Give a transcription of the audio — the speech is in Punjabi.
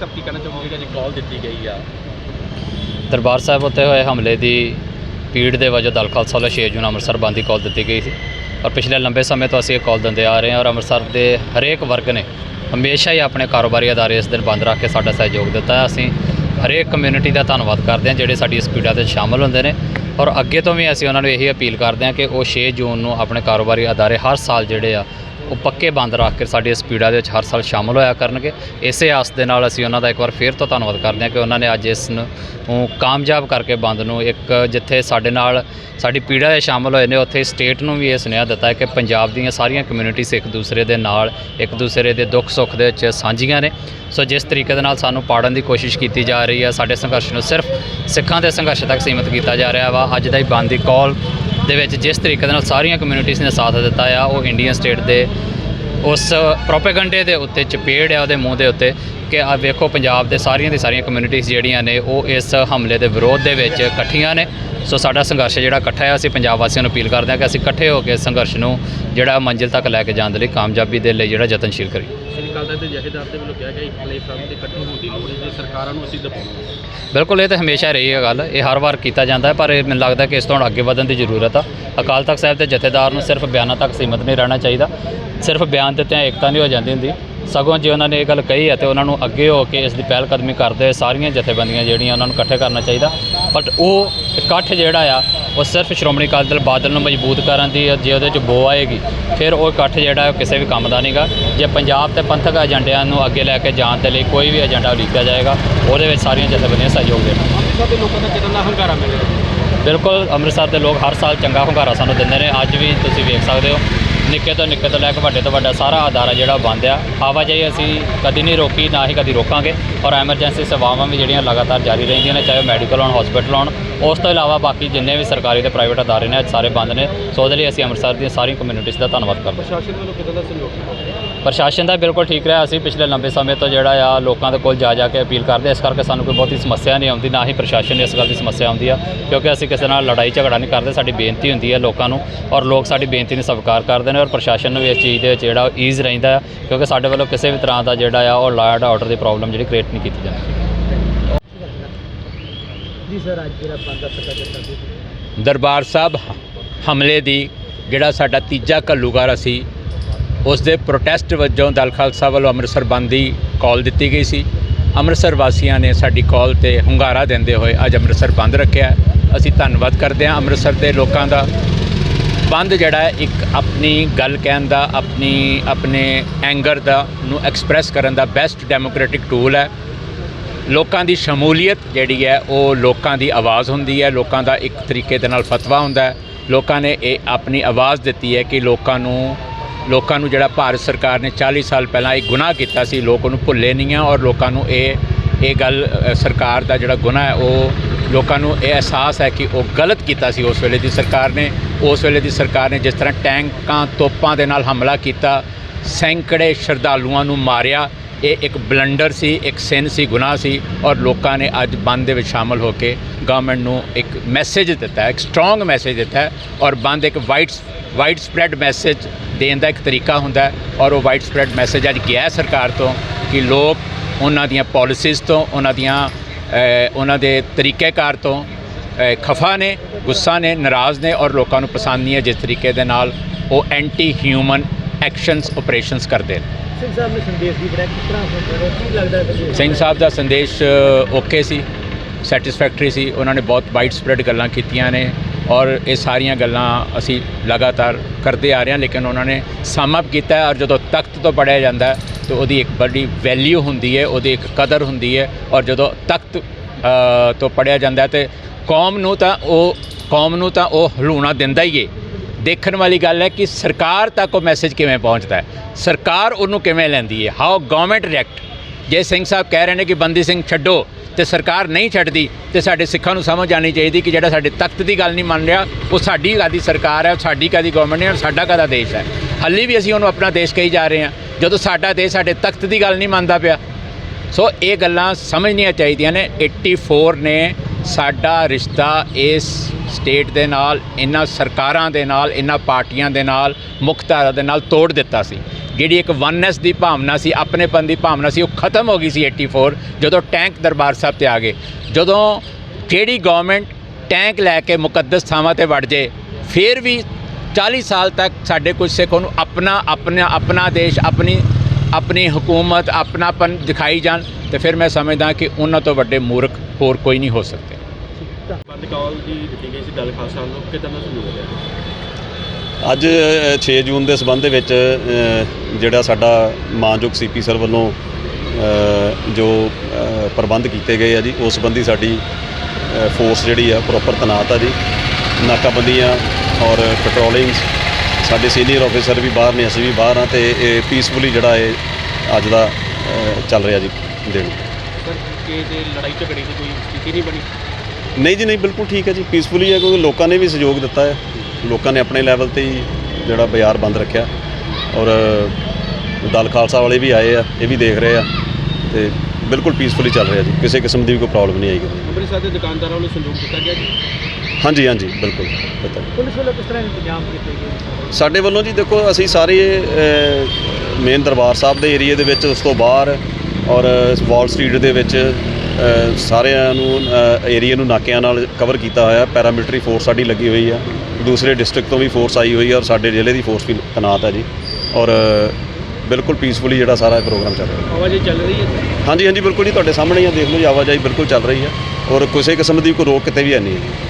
ਸਾਹਿਬ ਕੀ ਕਹਿਣਾ ਚਾਹੋਗੇ ਜਿਹੜੀ ਕਾਲ ਦਿੱਤੀ ਗਈ ਆ? ਦਰਬਾਰ ਸਾਹਿਬ ਉੱਤੇ ਹੋਏ ਹਮਲੇ ਦੀ ਪੀੜ ਦੇ ਵਜੋਂ ਦਲ ਖਾਲਸਾ ਵੱਲੋਂ 6 ਜੂਨ ਅੰਮ੍ਰਿਤਸਰ ਬੰਦ ਦੀ ਕਾਲ ਦਿੱਤੀ ਗਈ ਸੀ। ਔਰ ਪਿਛਲੇ ਲੰਬੇ ਸਮੇਂ ਤੋਂ ਅਸੀਂ ਇਹ ਕਾਲ ਦਿੰਦੇ ਆ ਰਹੇ ਹਾਂ ਔਰ ਅੰਮ੍ਰਿਤਸਰ ਦੇ ਹਰੇਕ ਵਰਗ ਨੇ ਹਮੇਸ਼ਾ ਹੀ ਆਪਣੇ ਕਾਰੋਬਾਰੀ ਅਦਾਰੇ ਇਸ ਦਿਨ ਬੰਦ ਰੱਖ ਕੇ ਸਾਡਾ ਸਹਿਯੋਗ ਦਿੱਤਾ ਅਸੀਂ ਹਰੇਕ ਕਮਿਊਨਿਟੀ ਦਾ ਧੰਨਵਾਦ ਕਰਦੇ ਹਾਂ ਜਿਹੜੇ ਸਾਡੀ ਇਸ ਪੀੜਾ 'ਤੇ ਸ਼ਾਮਲ ਹੁੰਦੇ ਨੇ ਔਰ ਅੱਗੇ ਤੋਂ ਵੀ ਅਸੀਂ ਉਹਨਾਂ ਨੂੰ ਇਹੀ ਅਪੀਲ ਕਰਦੇ ਹਾਂ ਕਿ ਉਹ 6 ਜੂਨ ਨੂੰ ਆਪਣੇ ਕਾਰੋਬਾਰੀ ਅਦਾਰੇ ਹਰ ਸਾਲ ਜਿਹੜੇ ਆ ਉਹ ਪੱਕੇ ਬੰਦ ਰੱਖ ਕੇ ਸਾਡੀ ਇਸ ਪੀੜਾ ਦੇ ਵਿੱਚ ਹਰ ਸਾਲ ਸ਼ਾਮਲ ਹੋਇਆ ਕਰਨਗੇ। ਇਸੇ ਆਸ ਦੇ ਨਾਲ ਅਸੀਂ ਉਹਨਾਂ ਦਾ ਇੱਕ ਵਾਰ ਫੇਰ ਤੋਂ ਧੰਨਵਾਦ ਕਰਦੇ ਹਾਂ ਕਿ ਉਹਨਾਂ ਨੇ ਅੱਜ ਇਸ ਨੂੰ ਕਾਮਯਾਬ ਕਰਕੇ ਬੰਦ ਨੂੰ ਇੱਕ ਜਿੱਥੇ ਸਾਡੇ ਨਾਲ ਸਾਡੀ ਪੀੜਾ ਦੇ ਸ਼ਾਮਲ ਹੋਏ ਨੇ, ਉੱਥੇ ਸਟੇਟ ਨੂੰ ਵੀ ਇਹ ਸੁਨੇਹਾ ਦਿੱਤਾ ਹੈ ਕਿ ਪੰਜਾਬ ਦੀਆਂ ਸਾਰੀਆਂ ਕਮਿਊਨਿਟੀਜ਼ ਇੱਕ ਦੂਸਰੇ ਦੇ ਨਾਲ, ਇੱਕ ਦੂਸਰੇ ਦੇ ਦੁੱਖ ਸੁੱਖ ਦੇ ਵਿੱਚ ਸਾਂਝੀਆਂ ਨੇ। ਸੋ ਜਿਸ ਤਰੀਕੇ ਦੇ ਨਾਲ ਸਾਨੂੰ ਪਾੜਨ ਦੀ ਕੋਸ਼ਿਸ਼ ਕੀਤੀ ਜਾ ਰਹੀ ਹੈ, ਸਾਡੇ ਸੰਘਰਸ਼ ਨੂੰ ਸਿਰਫ ਸਿੱਖਾਂ ਦੇ ਸੰਘਰਸ਼ ਤੱਕ ਸੀਮਿਤ ਕੀਤਾ ਜਾ ਰਿਹਾ ਵਾ। ਅੱਜ ਦਾ ਹੀ ਬੰਦ ਦੀ ਕਾਲ ਦੇ ਵਿੱਚ ਜਿਸ ਤਰੀਕੇ ਨਾਲ ਸਾਰੀਆਂ ਕਮਿਊਨਿਟੀਜ਼ ਨੇ ਸਾਥ ਦਿੱਤਾ ਆ, ਉਹ ਇੰਡੀਅਨ ਸਟੇਟ ਦੇ ਉਸ ਪ੍ਰੋਪੇਗੈਂਡੇ ਦੇ ਉੱਤੇ, ਚਪੇੜ ਆ, ਉਹਦੇ ਮੂੰਹ ਦੇ ਉੱਤੇ। ਕਿ ਆ ਵੇਖੋ ਪੰਜਾਬ ਦੇ ਸਾਰੀਆਂ ਦੀ ਸਾਰੀਆਂ ਕਮਿਊਨਿਟੀਜ਼ ਜਿਹੜੀਆਂ ਨੇ ਉਹ ਇਸ ਹਮਲੇ ਦੇ ਵਿਰੋਧ ਦੇ ਵਿੱਚ ਇਕੱਠੀਆਂ ਨੇ। ਸੋ ਸਾਡਾ ਸੰਘਰਸ਼ ਜਿਹੜਾ ਇਕੱਠਾ ਹੈ ਅਸੀਂ ਪੰਜਾਬ ਵਾਸੀਆਂ ਨੂੰ ਅਪੀਲ ਕਰਦੇ ਹਾਂ ਕਿ ਅਸੀਂ ਇਕੱਠੇ ਹੋ ਕੇ ਸੰਘਰਸ਼ ਨੂੰ ਜਿਹੜਾ ਮੰਜ਼ਿਲ ਤੱਕ ਲੈ ਕੇ ਜਾਣ ਦੇ ਲਈ ਕਾਮਯਾਬੀ ਦੇ ਲਈ ਜਿਹੜਾ ਯਤਨਸ਼ੀਲ ਕਰੀਏ। ਸ੍ਰੀ ਅਕਾਲ ਤਖਤ ਦੇ ਵੱਲੋਂ ਕਿਹਾ ਗਿਆ ਇੱਕ ਪਲੇਟਫਾਰਮ ਤੇ ਇਕੱਠੇ ਹੋਣ ਦੀ ਲੋੜ ਹੈ ਜੇ ਸਰਕਾਰਾਂ ਨੂੰ ਅਸੀਂ ਦਬਾਉਣਾ ਬਿਲਕੁਲ ਇਹ ਤਾਂ ਹਮੇਸ਼ਾ ਰਹੀ ਹੈ ਗੱਲ। ਇਹ ਹਰ ਵਾਰ ਕੀਤਾ ਜਾਂਦਾ ਹੈ ਪਰ ਇਹ ਮੈਨੂੰ ਲੱਗਦਾ ਕਿ ਇਸ ਤੋਂ ਅੱਗੇ ਵਧਣ ਦੀ ਜ਼ਰੂਰਤ ਆ। ਅਕਾਲ ਤਖਤ ਸਾਹਿਬ ਦੇ ਜਥੇਦਾਰ ਨੂੰ ਸਿਰਫ ਬਿਆਨਾਂ ਤੱਕ ਸੀਮਤ ਨਹੀਂ ਰਹਿਣਾ ਚਾਹੀਦਾ। ਸਿਰਫ ਬਿਆਨ ਦਿੱਤਿਆਂ ਏਕਤਾ ਨਹੀਂ ਹੋ ਜਾਂਦੀ ਹੁੰਦੀ। ਸਗੋਂ ਜੇ ਉਹਨਾਂ ਨੇ ਇਹ ਗੱਲ ਕਹੀ ਹੈ ਤੇ ਉਹਨਾਂ ਨੂੰ ਅੱਗੇ ਹੋ ਕੇ ਇਸ ਦੀ ਪਹਿਲ ਕਦਮੀ ਕਰਦੇ ਹੋਏ ਸਾਰੀਆਂ ਜਥੇਬੰਦੀਆਂ ਜਿਹੜੀਆਂ ਉਹਨਾਂ ਨੂੰ ਇਕੱਠੇ ਕਰਨਾ ਚਾਹੀਦਾ। ਬਟ ਉਹ ਇਕੱਠ ਜਿਹੜਾ ਆ ਉਹ ਸਿਰਫ ਸ਼੍ਰੋਮਣੀ ਅਕਾਲੀ ਦਲ ਬਾਦਲ ਨੂੰ ਮਜ਼ਬੂਤ ਕਰਨ ਦੀ ਜੇ ਉਹਦੇ 'ਚ ਬੋ ਆਏਗੀ ਫਿਰ ਉਹ ਇਕੱਠ ਜਿਹੜਾ ਉਹ ਕਿਸੇ ਵੀ ਕੰਮ ਦਾ ਨਹੀਂਗਾ ਜੇ ਪੰਜਾਬ ਤੇ ਪੰਥਕ ਏਜੰਡਿਆਂ ਨੂੰ ਅੱਗੇ ਲੈ ਕੇ ਜਾਣ ਦੇ ਲਈ ਕੋਈ ਵੀ ਏਜੰਡਾ ਉਲੀਕਿਆ ਜਾਏਗਾ ਉਹਦੇ ਵਿੱਚ ਸਾਰੀਆਂ ਜਥੇਬੰਦੀਆਂ ਸਹਿਯੋਗ ਦੇਣ। ਅੰਮ੍ਰਿਤਸਰ ਦੇ ਲੋਕਾਂ ਦਾ ਦਾ ਹੰਗਾਰਾ ਬਿਲਕੁਲ ਅੰਮ੍ਰਿਤਸਰ ਦੇ ਲੋਕ ਹਰ ਸਾਲ ਚੰਗਾ ਹੁੰਗਾਰਾ ਸਾਨੂੰ ਦਿੰਦੇ ਨੇ। ਅੱਜ ਵੀ ਤੁਸੀਂ ਵੇਖ ਸਕਦੇ ਹੋ ਨਿੱਕੇ ਤੋਂ ਨਿੱਕੇ ਤੋਂ ਲੈ ਕੇ ਵੱਡੇ ਤੋਂ ਵੱਡਾ ਸਾਰਾ ਅਦਾਰਾ ਜਿਹੜਾ ਬੰਦ ਆ। ਆਵਾਜਾਈ ਅਸੀਂ ਕਦੀ ਨਹੀਂ ਰੋਕੀ, ਨਾ ਹੀ ਕਦੀ ਰੋਕਾਂਗੇ। ਔਰ ਐਮਰਜੈਂਸੀ ਸੇਵਾਵਾਂ ਵੀ ਜਿਹੜੀਆਂ ਲਗਾਤਾਰ ਜਾਰੀ ਰਹਿੰਦੀਆਂ ਨੇ, ਚਾਹੇ ਮੈਡੀਕਲ ਹੋਣ ਹਸਪੀਟਲ ਹੋਣ। ਉਸ ਤੋਂ ਇਲਾਵਾ ਬਾਕੀ ਜਿੰਨੇ ਵੀ ਸਰਕਾਰੀ ਤੇ ਪ੍ਰਾਈਵੇਟ ਅਦਾਰੇ ਨੇ, ਅੱਜ ਸਾਰੇ ਬੰਦ ਨੇ। ਸੋ ਉਹਦੇ ਲਈ ਅਸੀਂ ਅੰਮ੍ਰਿਤਸਰ ਦੀਆਂ ਸਾਰੀਆਂ ਕਮਿਊਨਿਟੀਜ਼ ਦਾ ਧੰਨਵਾਦ ਕਰਦੇ ਹਾਂ। ਪ੍ਰਸ਼ਾਸਨ ਵੱਲੋਂ ਕਿਦਾਂ ਦਾ ਸਹਿਯੋਗ ਪ੍ਰਸ਼ਾਸਨ ਦਾ ਬਿਲਕੁਲ ਠੀਕ ਰਿਹਾ। ਅਸੀਂ ਪਿਛਲੇ ਲੰਬੇ ਸਮੇਂ ਤੋਂ ਜਿਹੜਾ ਆ ਲੋਕਾਂ ਦੇ ਕੋਲ ਜਾ ਜਾ ਕੇ ਅਪੀਲ ਕਰਦੇ ਇਸ ਕਰਕੇ ਸਾਨੂੰ ਕੋਈ ਬਹੁਤੀ ਸਮੱਸਿਆ ਨਹੀਂ ਆਉਂਦੀ ਨਾ ਹੀ ਪ੍ਰਸ਼ਾਸਨ ਨੂੰ ਇਸ ਗੱਲ ਦੀ ਸਮੱਸਿਆ ਆਉਂਦੀ ਆ ਕਿਉਂਕਿ ਅਸੀਂ ਕਿਸੇ ਨਾਲ ਲੜਾਈ ਝਗੜਾ ਨਹੀਂ ਕਰਦੇ। ਸਾਡੀ ਬੇਨਤੀ ਹੁੰਦੀ ਹੈ ਲੋਕਾਂ ਨੂੰ ਔਰ ਲੋਕ ਸਾਡੀ ਬੇਨਤੀ ਨੂੰ ਸਵੀਕਾਰ ਕਰਦੇ ਨੇ ਔਰ ਪ੍ਰਸ਼ਾਸਨ ਨੂੰ ਵੀ ਇਸ ਚੀਜ਼ ਦੇ ਵਿੱਚ ਜਿਹੜਾ ਈਜ਼ ਰਹਿੰਦਾ ਆ ਕਿਉਂਕਿ ਸਾਡੇ ਵੱਲੋਂ ਕਿਸੇ ਵੀ ਤਰ੍ਹਾਂ ਦਾ ਜਿਹੜਾ ਆ ਉਹ ਲਾਅ ਐਂਡ ਆਰਡਰ ਦੀ ਪ੍ਰੋਬਲਮ ਜਿਹੜੀ ਕ੍ਰੀਏਟ ਨਹੀਂ ਕੀਤੀ ਜਾਂਦੀ। ਜੀ ਸਰ ਅੱਜ ਜਿਹੜਾ ਬੰਦ ਦਰਬਾਰ ਸਾਹਿਬ ਹਮਲੇ ਦੀ ਜਿਹੜਾ ਸਾਡਾ ਤੀਜਾ ਘੱਲੂਘਾਰਾ ਸੀ ਉਸ ਦੇ ਪ੍ਰੋਟੈਸਟ ਵਜੋਂ ਦਲ ਖਾਲਸਾ ਵੱਲੋਂ ਅੰਮ੍ਰਿਤਸਰ ਬੰਦ ਦੀ ਕਾਲ ਦਿੱਤੀ ਗਈ ਸੀ। ਅੰਮ੍ਰਿਤਸਰ ਵਾਸੀਆਂ ਨੇ ਸਾਡੀ ਕਾਲ ਤੇ ਹੁੰਗਾਰਾ ਦਿੰਦੇ ਹੋਏ ਅੱਜ ਅੰਮ੍ਰਿਤਸਰ ਬੰਦ ਰੱਖਿਆ ਅਸੀਂ ਧੰਨਵਾਦ ਕਰਦੇ ਹਾਂ ਅੰਮ੍ਰਿਤਸਰ ਦੇ ਲੋਕਾਂ ਦਾ। ਬੰਦ ਜਿਹੜਾ ਇੱਕ ਆਪਣੀ ਗੱਲ ਕਹਿਣ ਦਾ, ਆਪਣੀ, ਆਪਣੇ ਐਂਗਰ ਦਾ ਨੂੰ ਐਕਸਪ੍ਰੈਸ ਕਰਨ ਦਾ ਬੈਸਟ ਡੈਮੋਕ੍ਰੈਟਿਕ ਟੂਲ ਹੈ। ਲੋਕਾਂ ਦੀ ਸ਼ਮੂਲੀਅਤ ਜਿਹੜੀ ਹੈ, ਉਹ ਲੋਕਾਂ ਦੀ ਆਵਾਜ਼ ਹੁੰਦੀ ਹੈ, ਲੋਕਾਂ ਦਾ ਇੱਕ ਤਰੀਕੇ ਦੇ ਨਾਲ ਫਤਵਾ ਹੁੰਦਾ ਹੈ। ਲੋਕਾਂ ਨੇ ਇਹ ਆਪਣੀ ਆਵਾਜ਼ ਦਿੱਤੀ ਹੈ ਕਿ ਲੋਕਾਂ ਨੂੰ ਲੋਕਾਂ ਨੂੰ ਜਿਹੜਾ ਭਾਰਤ ਸਰਕਾਰ ਨੇ 40 ਸਾਲ ਪਹਿਲਾਂ ਇੱਕ ਗੁਨਾਹ ਕੀਤਾ ਸੀ, ਲੋਕ ਉਹਨੂੰ ਭੁੱਲੇ ਨਹੀਂ ਆ ਔਰ ਲੋਕਾਂ ਨੂੰ ਇਹ ਇਹ ਗੱਲ ਸਰਕਾਰ ਦਾ ਜਿਹੜਾ ਗੁਨਾਹ ਹੈ, ਉਹ ਲੋਕਾਂ ਨੂੰ ਇਹ ਅਹਿਸਾਸ ਹੈ ਕਿ ਉਹ ਗਲਤ ਕੀਤਾ ਸੀ ਉਸ ਵੇਲੇ ਦੀ ਸਰਕਾਰ ਨੇ। ਉਸ ਵੇਲੇ ਦੀ ਸਰਕਾਰ ਨੇ ਜਿਸ ਤਰ੍ਹਾਂ ਟੈਂਕਾਂ ਤੋਪਾਂ ਦੇ ਨਾਲ ਹਮਲਾ ਕੀਤਾ, ਸੈਂਕੜੇ ਸ਼ਰਧਾਲੂਆਂ ਨੂੰ ਮਾਰਿਆ ਇਹ ਇੱਕ ਬਲੰਡਰ ਸੀ, ਇੱਕ ਸਿਨ ਸੀ, ਗੁਨਾਹ ਸੀ ਔਰ ਲੋਕਾਂ ਨੇ ਅੱਜ ਬੰਦ ਦੇ ਵਿੱਚ ਸ਼ਾਮਲ ਹੋ ਕੇ ਗਵਰਨਮੈਂਟ ਨੂੰ ਇੱਕ ਮੈਸੇਜ ਦਿੱਤਾ ਇੱਕ ਸਟਰੋਂਗ ਮੈਸੇਜ ਦਿੱਤਾ ਔਰ ਬੰਦ ਇੱਕ ਵਾਈਡ ਵਾਈਡ ਸਪਰੈਡ ਮੈਸੇਜ ਦੇਣ ਦਾ ਇੱਕ ਤਰੀਕਾ ਹੁੰਦਾ ਔਰ ਉਹ ਵਾਈਡ ਸਪਰੈਡ ਮੈਸੇਜ ਅੱਜ ਗਿਆ ਸਰਕਾਰ ਤੋਂ ਕਿ ਲੋਕ ਉਹਨਾਂ ਦੀਆਂ ਪਾਲਿਸੀਜ਼ ਤੋਂ, ਉਹਨਾਂ ਦੀਆਂ ਉਹਨਾਂ ਦੇ ਤਰੀਕੇਕਾਰ ਤੋਂ ਖਫਾ ਨੇ, ਗੁੱਸਾ ਨੇ, ਨਾਰਾਜ਼ ਨੇ ਔਰ ਲੋਕਾਂ ਨੂੰ ਪਸੰਦ ਨਹੀਂ ਹੈ ਜਿਸ ਤਰੀਕੇ ਦੇ ਨਾਲ ਉਹ ਐਂਟੀ ਹਿਊਮਨ ਐਕਸ਼ਨਸ ਆਪਰੇਸ਼ਨਸ ਕਰਦੇ ਨੇ। ਸਿੰਘ ਸਾਹਿਬ ਨੇ ਸੰਦੇਸ਼ ਦੀ ਬੜਾ ਕਿਸ ਤਰ੍ਹਾਂ ਸੁਣਦੇ ਕੀ ਲੱਗਦਾ ਹੈ ਸਿੰਘ ਸਾਹਿਬ ਦਾ ਸੰਦੇਸ਼ ਓਕੇ ਸੀ ਸੈਟੀਸਫੈਕਟਰੀ ਸੀ ਉਹਨਾਂ ਨੇ ਬਹੁਤ ਵਾਈਡ ਸਪਰੈਡ ਗੱਲਾਂ ਕੀਤੀਆਂ ਨੇ ਔਰ ਇਹ ਸਾਰੀਆਂ ਗੱਲਾਂ ਅਸੀਂ ਲਗਾਤਾਰ ਕਰਦੇ ਆ ਰਹੇ ਹਾਂ ਲੇਕਿਨ ਉਹਨਾਂ ਨੇ ਸਮ ਅਪ ਕੀਤਾ ਹੈ ਔਰ ਜਦੋਂ ਤਖਤ ਤੋਂ ਪੜਿਆ ਜਾਂਦਾ ਹੈ ਤਾਂ ਉਹਦੀ ਇੱਕ ਬੜੀ ਵੈਲਿਊ ਹੁੰਦੀ ਹੈ ਉਹਦੀ ਇੱਕ ਕਦਰ ਹੁੰਦੀ ਹੈ ਔਰ ਜਦੋਂ ਤਖਤ ਤੋਂ ਪੜਿਆ ਜਾਂਦਾ ਹੈ ਤੇ ਕੌਮ ਨੂੰ ਤਾਂ ਉਹ ਕੌਮ ਨੂੰ ਤਾਂ ਉਹ ਹਲੂਣਾ ਦਿੰਦਾ ਹੀ ਏ ਦੇਖਣ ਵਾਲੀ ਗੱਲ ਹੈ ਕਿ ਸਰਕਾਰ ਤੱਕ ਉਹ ਮੈਸੇਜ ਕਿਵੇਂ ਪਹੁੰਚਦਾ ਹੈ? ਸਰਕਾਰ ਉਹਨੂੰ ਕਿਵੇਂ ਲੈਂਦੀ ਹੈ? ਹਾਊ ਗਵਰਨਮੈਂਟ ਰਿਐਕਟ ਜੇ ਸਿੰਘ ਸਾਹਿਬ ਕਹਿ ਰਹੇ ਨੇ ਕਿ ਬੰਦੀ ਸਿੰਘ ਛੱਡੋ ਤੇ ਸਰਕਾਰ ਨਹੀਂ ਛੱਡਦੀ, ਤੇ ਸਾਡੇ ਸਿੱਖਾਂ ਨੂੰ ਸਮਝ ਆਣੀ ਚਾਹੀਦੀ ਕਿ ਜਿਹੜਾ ਸਾਡੇ ਤਖਤ ਦੀ ਗੱਲ ਨਹੀਂ ਮੰਨ ਰਿਹਾ, ਉਹ ਸਾਡੀ ਕਾਦੀ ਸਰਕਾਰ ਹੈ ਸਾਡੀ ਕਾਦੀ ਗਵਰਨਮੈਂਟ ਹੈ ਸਾਡਾ ਕਾਦਾ ਦੇਸ਼ ਹੈ? ਹਾਲੀ ਵੀ ਅਸੀਂ ਉਹਨੂੰ ਆਪਣਾ ਦੇਸ਼ ਕਹੀ ਜਾ ਰਹੇ ਹਾਂ। ਜਦੋਂ ਸਾਡਾ ਦੇਸ਼ ਸਾਡੇ ਤਖਤ ਦੀ ਗੱਲ ਨਹੀਂ ਮੰਨਦਾ ਪਿਆ, ਸੋ ਇਹ ਗੱਲਾਂ ਸਮਝਣੀਆਂ ਚਾਹੀਦੀਆਂ ਨੇ। 84 ਨੇ ਸਾਡਾ ਰਿਸ਼ਤਾ ਇਸ ਸਟੇਟ ਦੇ ਨਾਲ, ਇਹਨਾਂ ਸਰਕਾਰਾਂ ਦੇ ਨਾਲ, ਇਹਨਾਂ ਪਾਰਟੀਆਂ ਦੇ ਨਾਲ, ਮੁੱਖ ਧਾਰਾ ਦੇ ਨਾਲ ਤੋੜ ਦਿੱਤਾ ਸੀ। ਜਿਹੜੀ ਇੱਕ ਵਨਨੈਸ ਦੀ ਭਾਵਨਾ ਸੀ, ਆਪਣੇਪਨ ਦੀ ਭਾਵਨਾ ਸੀ, ਉਹ ਖਤਮ ਹੋ ਗਈ ਸੀ 84 ਜਦੋਂ ਟੈਂਕ ਦਰਬਾਰ ਸਾਹਿਬ ਤੇ ਆ ਗਏ। ਜਦੋਂ ਜਿਹੜੀ ਗਵਰਨਮੈਂਟ ਟੈਂਕ ਲੈ ਕੇ ਮੁਕੱਦਸ ਥਾਵਾਂ ਤੇ ਵੜ ਜੇ, ਫਿਰ ਵੀ 40 ਸਾਲ ਤੱਕ ਸਾਡੇ ਕੁਝ ਸਿੱਖ ਉਹਨੂੰ ਆਪਣਾ ਆਪਣਾ ਆਪਣਾ ਦੇਸ਼, ਆਪਣੀ ਆਪਣੀ ਹਕੂਮਤ ਆਪਣਾਪਨ ਦਿਖਾਈ ਜਾਣ ਤੇ ਫਿਰ ਮੈਂ ਸਮਝਦਾ ਕਿ ਉਹਨਾਂ ਤੋਂ ਵੱਡੇ ਮੂਰਖ ਹੋਰ ਕੋਈ ਨਹੀਂ ਹੋ ਸਕਦੇ। ਬੰਦ ਕਾਲ ਦੀ ਦਿੱਤੀ ਗਈ ਸੀ ਦਲ ਖਾਲਸਾ ਨੂੰ ਕਿਦਾਂ ਦਾ ਸਲੂਕ ਹੈ? ਅੱਜ ਅ, 6 ਜੂਨ ਦੇ ਸਬੰਧ ਦੇ ਵਿੱਚ ਜਿਹੜਾ ਸਾਡਾ ਮਾਨਯੋਗ ਸੀਪੀ ਸਰ ਵੱਲੋਂ ਜੋ ਪ੍ਰਬੰਧ ਕੀਤੇ ਗਏ ਆ ਜੀ ਉਸ ਸੰਬੰਧੀ ਸਾਡੀ ਫੋਰਸ ਜਿਹੜੀ ਆ ਪ੍ਰੋਪਰ ਤੈਨਾਤ ਆ ਜੀ। ਨਾਕਾਬੰਦੀਆਂ ਔਰ ਪੈਟਰੋਲਿੰਗ ਸਾਡੇ ਸੀਨੀਅਰ ਆਫੀਸਰ ਵੀ ਬਾਹਰ ਨੇ ਅਸੀਂ ਵੀ ਬਾਹਰ ਆ ਤੇ ਇਹ ਪੀਸਫੁਲੀ ਜਿਹੜਾ ਇਹ ਅੱਜ ਦਾ ਅ, ਚੱਲ ਰਿਹਾ ਜੀ ਦਿਨ। ਸਰ ਕਿ ਲੜਾਈ ਝਗੜੇ ਦੀ ਕੋਈ ਸਥਿਤੀ ਨਹੀਂ ਬਣੀ? ਨਹੀਂ ਜੀ ਨਹੀਂ ਬਿਲਕੁਲ ਠੀਕ ਹੈ ਜੀ ਪੀਸਫੁਲੀ ਹੈ ਕਿਉਂਕਿ ਲੋਕਾਂ ਨੇ ਵੀ ਸਹਿਯੋਗ ਦਿੱਤਾ ਹੈ। ਲੋਕਾਂ ਨੇ ਆਪਣੇ ਲੈਵਲ ਤੇ ਹੀ ਜਿਹੜਾ ਬਾਜ਼ਾਰ ਬੰਦ ਰੱਖਿਆ। ਔਰ ਦਲ ਖਾਲਸਾ ਵਾਲੇ ਵੀ ਆਏ ਆ ਇਹ ਵੀ ਦੇਖ ਰਹੇ ਆ ਤੇ ਬਿਲਕੁਲ ਪੀਸਫੁਲੀ ਚੱਲ ਰਿਹਾ ਜੀ ਕਿਸੇ ਕਿਸਮ ਦੀ ਵੀ ਕੋਈ ਪ੍ਰੋਬਲਮ ਨਹੀਂ ਆਈ। ਅੰਮ੍ਰਿਤਸਰ ਦੇ ਦੁਕਾਨਦਾਰਾਂ ਨੂੰ ਸੰਯੋਗ ਦਿੱਤਾ ਗਿਆ ਜੀ? ਹਾਂਜੀ ਹਾਂਜੀ ਬਿਲਕੁਲ ਪਤਾ। ਪੁਲਿਸ ਵੱਲੋਂ ਕਿਸ ਤਰ੍ਹਾਂ ਇੰਤਜ਼ਾਮ ਕੀਤੇ ਗਏ? ਸਾਡੇ ਵੱਲੋਂ ਜੀ ਦੇਖੋ ਅਸੀਂ ਸਾਰੇ ਮੇਨ ਦਰਬਾਰ ਸਾਹਿਬ ਦੇ ਏਰੀਆ ਦੇ ਵਿੱਚ ਉਸ ਤੋਂ ਬਾਹਰ ਔਰ ਵਾਲ ਸਟਰੀਟ ਦੇ ਵਿੱਚ ਸਾਰਿਆਂ ਨੂੰ ਏਰੀਆ ਨੂੰ ਨਾਕਿਆਂ ਨਾਲ ਕਵਰ ਕੀਤਾ ਹੋਇਆ। ਪੈਰਾਮਿਲਟਰੀ ਫੋਰਸ ਸਾਡੀ ਲੱਗੀ ਹੋਈ ਆ। ਦੂਸਰੇ ਡਿਸਟ੍ਰਿਕਟ ਤੋਂ ਵੀ ਫੋਰਸ ਆਈ ਹੋਈ ਆ ਔਰ ਸਾਡੇ ਜ਼ਿਲ੍ਹੇ ਦੀ ਫੋਰਸ ਵੀ ਤੈਨਾਤ ਹੈ ਜੀ। ਔਰ ਬਿਲਕੁਲ ਪੀਸਫੁਲੀ ਜਿਹੜਾ ਸਾਰਾ ਪ੍ਰੋਗਰਾਮ ਚੱਲ ਰਿਹਾ। ਆਵਾਜਾਈ ਚੱਲ ਰਹੀ ਹੈ ਹਾਂਜੀ ਹਾਂਜੀ ਬਿਲਕੁਲ ਜੀ ਤੁਹਾਡੇ ਸਾਹਮਣੇ ਹੀ ਆ ਦੇਖ ਲਓ ਜੀ ਆਵਾਜਾਈ ਬਿਲਕੁਲ ਚੱਲ ਰਹੀ ਹੈ ਔਰ ਕਿਸੇ ਕਿਸਮ ਦੀ ਕੋਈ ਰੋਕ ਕਿਤੇ ਵੀ ਹੈ ਨਹੀਂ ਹੈ